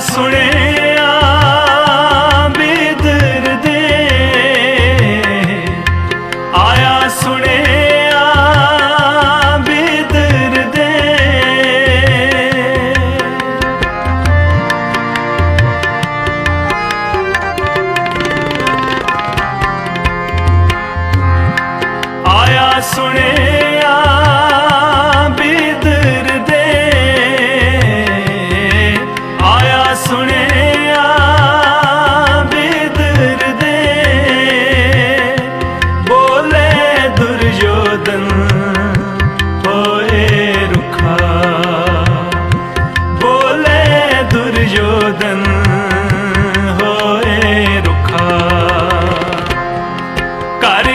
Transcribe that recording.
ਸੁਣਿਆ ਬੇਦਰ ਦੇ ਆਇਆ ਸੁਣਿਆ ਬੇਦਰ ਦੇ ਆਇਆ ਸੁਣਿਆ ਬਦਨ ਹੋਏ ਰੁਖਾ। ਬੋਲੇ ਦੁਰਯੋਧਨ ਹੋਏ ਰੁਖਾ। ਕਰ